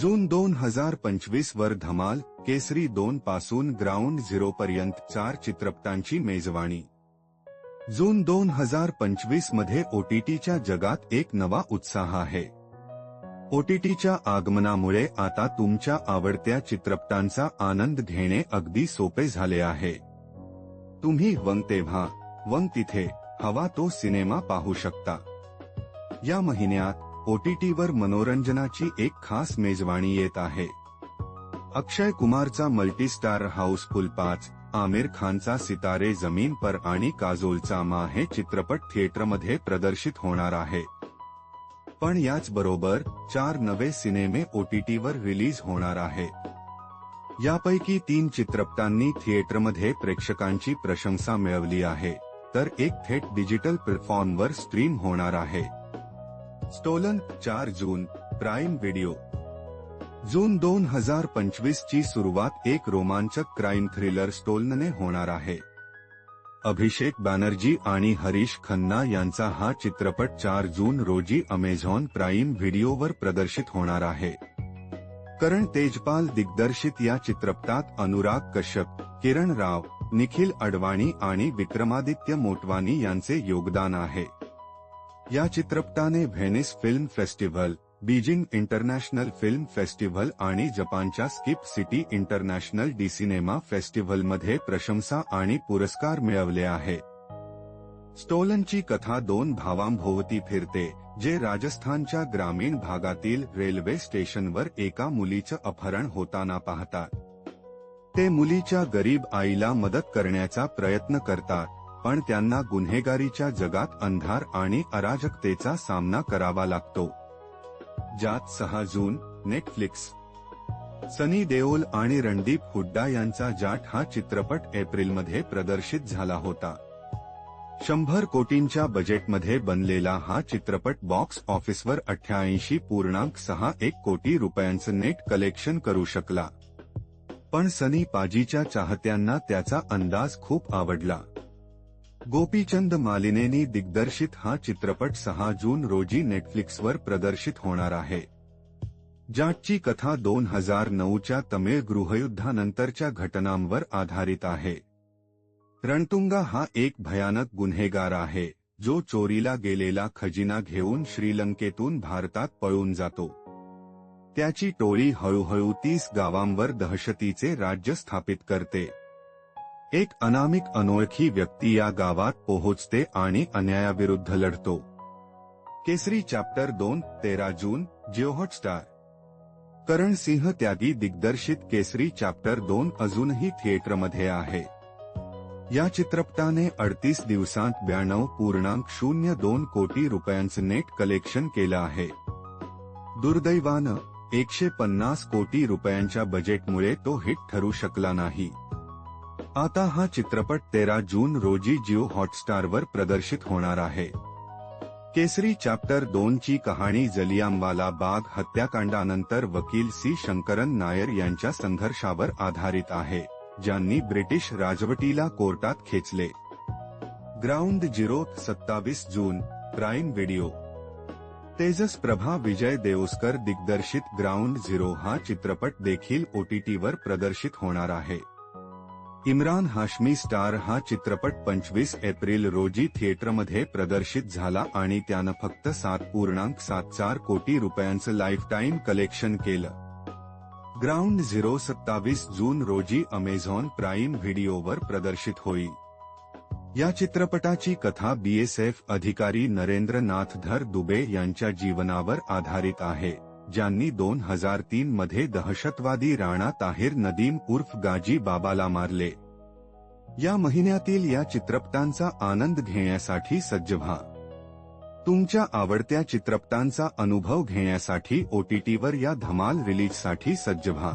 जून दोन हजार पंचवीस वर धमाल केसरी दोन पासून ग्राउंड झिरो पर्यंत चार चित्रपटांची मेजवाणी जून दोन हजार पंचवीसमध्ये ओटीटीच्या जगात एक नवा उत्साह आहे. ओटीटीच्या आगमनामुळे आता तुमच्या आवडत्या चित्रपटांचा आनंद घेणे अगदी सोपे झाले आहे. तुम्ही वंग तेव्हा वंग तिथे हवा तो सिनेमा पाहू शकता. या महिन्यात ओटीटीवर मनोरंजनाची एक खास मेजवानी येत आहे. अक्षय कुमारचा मल्टीस्टार हाऊसफुल पाच आमिर खानचा सितारे जमीन पर आणि काजोलचा मा हे चित्रपट थिएटरमध्ये प्रदर्शित होणार आहे. पण याचबरोबर चार नवे सिनेमे ओटीटीवर रिलीज होणार आहे. यापैकी तीन चित्रपटांनी थिएटरमध्ये प्रेक्षकांची प्रशंसा मिळवली आहे तर एक थेट डिजिटल प्लॅटफॉर्मवर स्ट्रीम होणार आहे. स्टोलन चार जून प्राईम व्हिडिओ जून दोन हजार पंचवीस ची सुरुवात एक रोमांचक क्राईम थ्रिलर स्टोलनने होणार आहे. अभिषेक बॅनर्जी आणि हरीश खन्ना यांचा हा चित्रपट चार जून रोजी अमेझॉन प्राईम व्हिडिओवर प्रदर्शित होणार आहे. करण तेजपाल दिग्दर्शित या चित्रपटात अनुराग कश्यप किरण राव निखिल अडवाणी आणि विक्रमादित्य मोटवानी यांचे योगदान आहे. या चित्रपटाने Venice film festival Beijing international film festival आणि जपानच्या Skip City international D cinema फेस्टिव्हलमध्ये प्रशंसा आणि पुरस्कार मिळवले आहे. स्टोलनची कथा दोन भावांभोवती फिरते जे राजस्थानच्या ग्रामीण भागातील रेल्वे स्टेशनवर एका मुलीचं अपहरण होताना पाहतात. ते मुलीच्या गरीब आईला मदत करण्याचा प्रयत्न करतात पण त्यांना गुन्हेगारीच्या जगात अंधार आणि अराजकतेचा सामना करावा लागतो. ज्यात सहा जून नेटफ्लिक्स सनी देओल आणि रणदीप हुड्डा यांचा जाट हा चित्रपट एप्रिलमध्ये प्रदर्शित झाला होता. शंभर कोटींच्या बजेटमध्ये बनलेला हा चित्रपट बॉक्स ऑफिसवर अठ्ठ्याऐंशी पूर्णांक सहा एक कोटी रुपयांचं नेट कलेक्शन करू शकला. पण सनी पाजीच्या चाहत्यांना त्याचा अंदाज खूप आवडला. गोपीचंद मालिनेनी दिग्दर्शित हा चित्रपट सहा जून रोजी नेटफ्लिक्सवर प्रदर्शित होणार आहे. जाटची कथा दोन हज़ार नऊच्या तमिळ गृहयुद्धानंतरच्या घटनांवर आधारित आहे. रणतुंगा हा एक भयानक गुन्हेगार आहे, जो चोरीला गेलेला खजिना घेऊन श्रीलंकेतून भारतात पळून जातो. त्याची टोळी हळूहळू तीस गावांवर दहशतीचे राज्य स्थापित करते. एक अनामिक अनोळखी व्यक्ती या गावात पोहोचते आणि अन्यायाविरुद्ध लढतो. केसरी चॅप्टर दोन, तेरा जून जिओ स्टार. करण सिंह त्यागी दिग्दर्शित केसरी चॅप्टर दोन अजूनही थिएटरमध्ये आहे. या चित्रपटाने अडतीस दिवसांत ब्याण्णव पूर्णांक शून्य दोन कोटी रुपयांचं नेट कलेक्शन केलं आहे. दुर्दैवानं, एकशे पन्नास कोटी रुपयांच्या बजेटमुळे तो हिट ठरू शकला नाही. आता हा चित्रपट तेरा जून रोजी जिओ हॉटस्टारवर प्रदर्शित होणार आहे. केसरी चॅप्टर दोन ची कहाणी जलियांवाला बाग हत्याकांडानंतर वकील सी. शंकरन नायर यांच्या संघर्षावर आधारित आहे ज्यांनी ब्रिटिश राजवटीला कोर्टात खेचले. ग्राउंड झिरो सत्तावीस जून प्राईम व्हिडिओ. तेजस प्रभा विजय देओस्कर दिग्दर्शित ग्राउंड झिरो हा चित्रपट देखील ओटीटीवर प्रदर्शित होणार आहे. इम्रान हाशमी स्टार हा चित्रपट पंचवीस एप्रिल रोजी थिएटरमध्ये प्रदर्शित झाला आणि त्यानं फक्त सात पूर्णांक सात चार कोटी रुपयांचं लाईफटाईम कलेक्शन केलं. ग्राउंड झिरो सत्तावीस जून रोजी अमेझॉन प्राईम व्हिडिओवर प्रदर्शित होईल या चित्रपटाची कथा बीएसएफ अधिकारी नरेंद्र नाथधर दुबे यांच्या जीवनावर आधारित आहे. ज्यांनी दोन हजार तीन मध्ये दहशतवादी राणा ताहिर नदीम उर्फ गाजी बाबाला मारले. या महिन्यातील या चित्रपटांचा आनंद घेण्यासाठी सज्ज व्हा. तुमच्या आवडत्या चित्रपटांचा अनुभव घेण्यासाठी ओटीटीवर या धमाल रिलीजसाठी सज्ज व्हा.